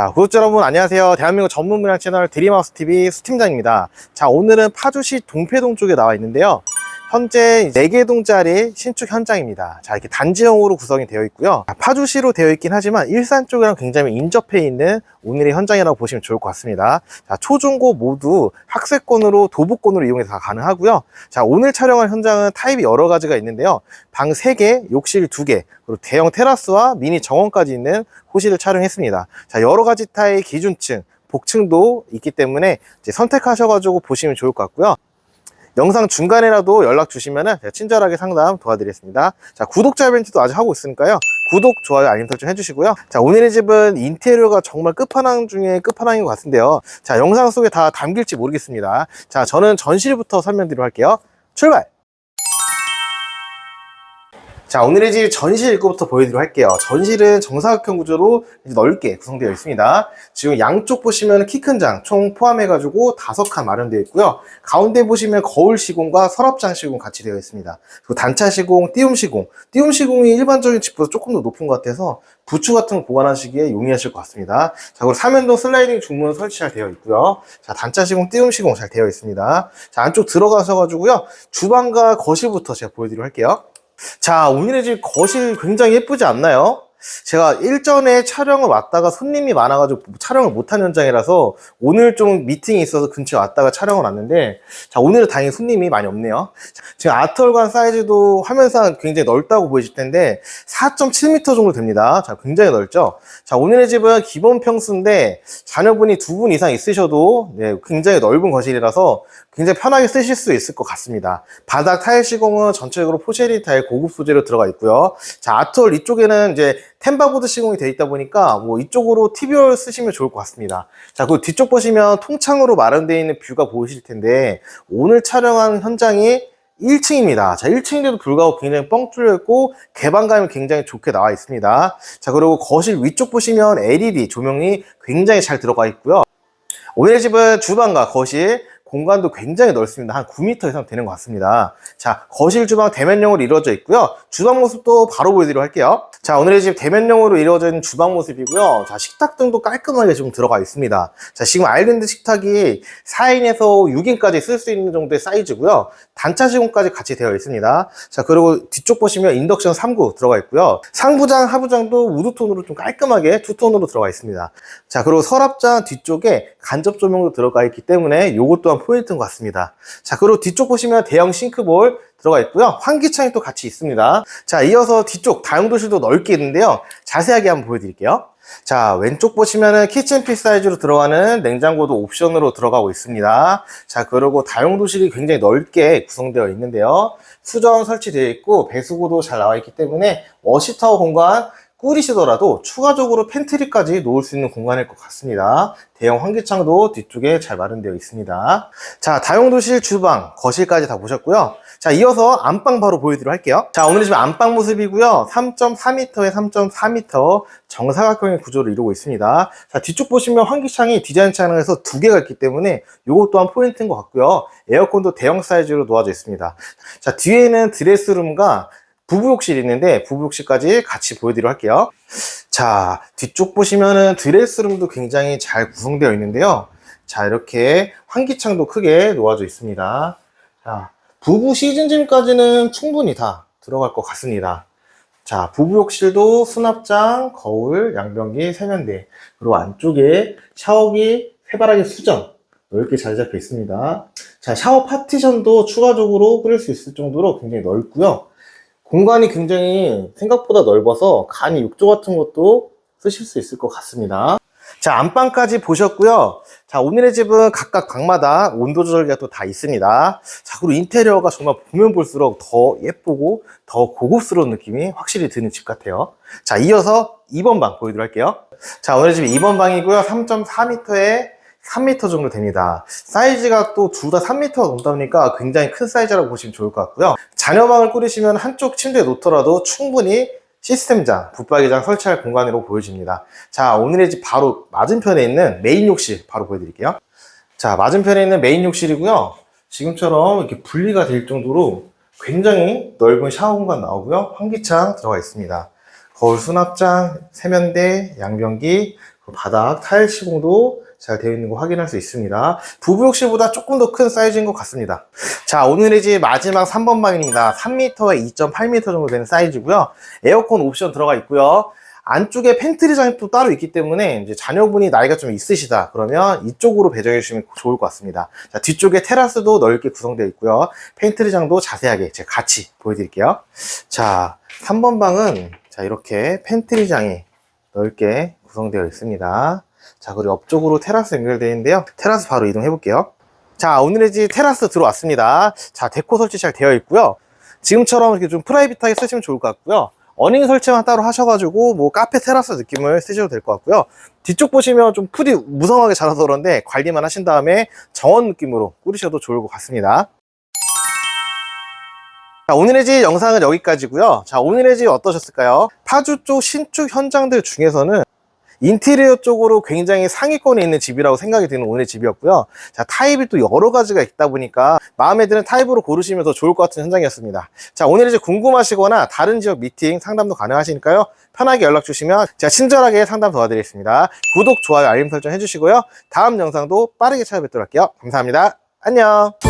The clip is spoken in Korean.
자, 구독자 여러분 안녕하세요. 대한민국 전문 문양 채널 드림하우스 TV 수팀장입니다. 자, 오늘은 파주시 동패동 쪽에 나와 있는데요. 현재 4개 동짜리 신축 현장입니다. 자, 이렇게 단지형으로 구성이 되어 있고요. 자, 파주시로 되어 있긴 하지만 일산 쪽이랑 굉장히 인접해 있는 오늘의 현장이라고 보시면 좋을 것 같습니다. 자, 초중고 모두 학세권으로 도보권으로 이용해서 다 가능하고요. 자, 오늘 촬영할 현장은 타입이 여러 가지가 있는데요. 방 3개, 욕실 2개, 그리고 대형 테라스와 미니 정원까지 있는 호실을 촬영했습니다. 자, 여러 가지 타입 기준층, 복층도 있기 때문에 선택하셔가지고 보시면 좋을 것 같고요. 영상 중간에라도 연락 주시면 제가 친절하게 상담 도와드리겠습니다. 자, 구독자 이벤트도 아직 하고 있으니까요. 구독, 좋아요, 알림 설정 해주시고요. 자, 오늘의 집은 인테리어가 정말 끝판왕 중에 끝판왕인 것 같은데요. 자, 영상 속에 다 담길지 모르겠습니다. 자, 저는 전실부터 설명드리도록 할게요. 출발! 자, 오늘의 집 전실 입구부터 보여드리도록 할게요. 전실은 정사각형 구조로 넓게 구성되어 있습니다. 지금 양쪽 보시면 키 큰 장 총 포함해 가지고 다섯 칸 마련되어 있고요. 가운데 보시면 거울 시공과 서랍장 시공 같이 되어 있습니다. 그리고 단차 시공, 띄움 시공. 띄움 시공이 일반적인 집보다 조금 더 높은 것 같아서 부추 같은 거 보관하시기에 용이하실 것 같습니다. 자, 그리고 사면동 슬라이딩 중문 설치 잘 되어 있고요. 자, 단차 시공, 띄움 시공 잘 되어 있습니다. 자, 안쪽 들어가셔 가지고요. 주방과 거실부터 제가 보여드리도록 할게요. 자, 오늘의 집 거실 굉장히 예쁘지 않나요? 제가 일전에 촬영을 왔다가 손님이 많아가지고 촬영을 못한 현장이라서 오늘 좀 미팅이 있어서 근처에 왔다가 촬영을 왔는데 자 오늘은 다행히 손님이 많이 없네요. 지금 아트월관 사이즈도 화면상 굉장히 넓다고 보이실 텐데 4.7m 정도 됩니다. 자 굉장히 넓죠? 자 오늘의 집은 기본 평수인데 자녀분이 두 분 이상 있으셔도 네, 굉장히 넓은 거실이라서 굉장히 편하게 쓰실 수 있을 것 같습니다. 바닥 타일 시공은 전체적으로 포쉐리 타일 고급 소재로 들어가 있고요. 자 아트월 이쪽에는 이제 템바보드 시공이 되어 있다 보니까 뭐 이쪽으로 TV를 쓰시면 좋을 것 같습니다. 자, 그 뒤쪽 보시면 통창으로 마련되어 있는 뷰가 보이실 텐데 오늘 촬영한 현장이 1층입니다. 자, 1층인데도 불구하고 굉장히 뻥 뚫려 있고 개방감이 굉장히 좋게 나와 있습니다. 자, 그리고 거실 위쪽 보시면 LED 조명이 굉장히 잘 들어가 있고요. 오늘의 집은 주방과 거실 공간도 굉장히 넓습니다. 한 9m 이상 되는 것 같습니다. 자, 거실 주방 대면형으로 이루어져 있고요. 주방 모습도 바로 보여드리도록 할게요. 자, 오늘의 집 대면형으로 이루어져 있는 주방 모습이고요. 자, 식탁 등도 깔끔하게 지금 들어가 있습니다. 자, 지금 아일랜드 식탁이 4인에서 6인까지 쓸 수 있는 정도의 사이즈고요. 단차 시공까지 같이 되어 있습니다. 자, 그리고 뒤쪽 보시면 인덕션 3구 들어가 있고요. 상부장, 하부장도 우드톤으로 좀 깔끔하게 투톤으로 들어가 있습니다. 자, 그리고 서랍장 뒤쪽에 간접 조명도 들어가 있기 때문에 이것 또한 포인트인 것 같습니다. 자, 그리고 뒤쪽 보시면 대형 싱크볼 들어가 있고요. 환기창이 또 같이 있습니다. 자, 이어서 뒤쪽 다용도실도 넓게 있는데요. 자세하게 한번 보여드릴게요. 자, 왼쪽 보시면은 키친핏 사이즈로 들어가는 냉장고도 옵션으로 들어가고 있습니다. 자, 그리고 다용도실이 굉장히 넓게 구성되어 있는데요. 수전 설치되어 있고 배수구도 잘 나와 있기 때문에 워시타워 공간 꾸리시더라도 추가적으로 팬트리까지 놓을 수 있는 공간일 것 같습니다. 대형 환기창도 뒤쪽에 잘 마련되어 있습니다. 자, 다용도실, 주방, 거실까지 다 보셨고요. 자, 이어서 안방 바로 보여드리도록 할게요. 자, 오늘 지금 안방 모습이고요. 3.4m에 3.4m 정사각형의 구조를 이루고 있습니다. 자, 뒤쪽 보시면 환기창이 디자인 차량에서 두 개가 있기 때문에 이것 또한 포인트인 것 같고요. 에어컨도 대형 사이즈로 놓아져 있습니다. 자, 뒤에는 드레스룸과 부부욕실이 있는데 부부욕실까지 같이 보여드리도록 할게요. 자, 뒤쪽 보시면은 드레스룸도 굉장히 잘 구성되어 있는데요. 자, 이렇게 환기창도 크게 놓아져 있습니다. 자, 부부 시즌짐까지는 충분히 다 들어갈 것 같습니다. 자, 부부욕실도 수납장, 거울, 양변기, 세면대, 그리고 안쪽에 샤워기, 해바라기 수전 넓게 잘 잡혀 있습니다. 자, 샤워 파티션도 추가적으로 뿌릴 수 있을 정도로 굉장히 넓고요. 공간이 굉장히 생각보다 넓어서 간이 욕조 같은 것도 쓰실 수 있을 것 같습니다. 자, 안방까지 보셨고요. 자, 오늘의 집은 각각 방마다 온도 조절기가 또 다 있습니다. 자, 그리고 인테리어가 정말 보면 볼수록 더 예쁘고 더 고급스러운 느낌이 확실히 드는 집 같아요. 자, 이어서 2번 방 보여드리도록 할게요. 자, 오늘 집 2번 방이고요. 3.4m에 3m 정도 됩니다. 사이즈가 또 둘 다 3m가 넘다 보니까 굉장히 큰 사이즈라고 보시면 좋을 것 같고요. 자녀방을 꾸리시면 한쪽 침대에 놓더라도 충분히 시스템장, 붙박이장 설치할 공간으로 보여집니다. 자, 오늘의 집 바로 맞은편에 있는 메인 욕실 바로 보여드릴게요. 자, 맞은편에 있는 메인 욕실이고요. 지금처럼 이렇게 분리가 될 정도로 굉장히 넓은 샤워 공간 나오고요. 환기창 들어가 있습니다. 거울 수납장, 세면대, 양변기, 바닥 타일 시공도 잘 되어 있는 거 확인할 수 있습니다. 부부욕실보다 조금 더 큰 사이즈인 것 같습니다. 자, 오늘의 집 마지막 3번 방입니다. 3m에 2.8m 정도 되는 사이즈고요. 에어컨 옵션 들어가 있고요. 안쪽에 팬트리장이 또 따로 있기 때문에 이제 자녀분이 나이가 좀 있으시다 그러면 이쪽으로 배정해 주시면 좋을 것 같습니다. 자, 뒤쪽에 테라스도 넓게 구성되어 있고요. 팬트리 장도 자세하게 제가 같이 보여드릴게요. 자, 3번 방은 자 이렇게 팬트리 장이 넓게 구성되어 있습니다. 자, 그리고 옆쪽으로 테라스 연결되어 있는데요. 테라스 바로 이동해 볼게요. 자, 오늘의 집 테라스 들어왔습니다. 자, 데코 설치 잘 되어 있고요. 지금처럼 이렇게 좀 프라이빗하게 쓰시면 좋을 것 같고요. 어닝 설치만 따로 하셔가지고 뭐 카페 테라스 느낌을 쓰셔도 될 것 같고요. 뒤쪽 보시면 좀 풀이 무성하게 자라서 그런데 관리만 하신 다음에 정원 느낌으로 꾸리셔도 좋을 것 같습니다. 자, 오늘의 집 영상은 여기까지고요. 자, 오늘의 집 어떠셨을까요? 파주 쪽 신축 현장들 중에서는 인테리어 쪽으로 굉장히 상위권에 있는 집이라고 생각이 드는 오늘의 집이었고요. 자, 타입이 또 여러 가지가 있다 보니까 마음에 드는 타입으로 고르시면 더 좋을 것 같은 현장이었습니다. 자, 오늘 이제 궁금하시거나 다른 지역 미팅 상담도 가능하시니까요. 편하게 연락 주시면 제가 친절하게 상담 도와드리겠습니다. 구독, 좋아요, 알림 설정 해주시고요. 다음 영상도 빠르게 찾아뵙도록 할게요. 감사합니다. 안녕!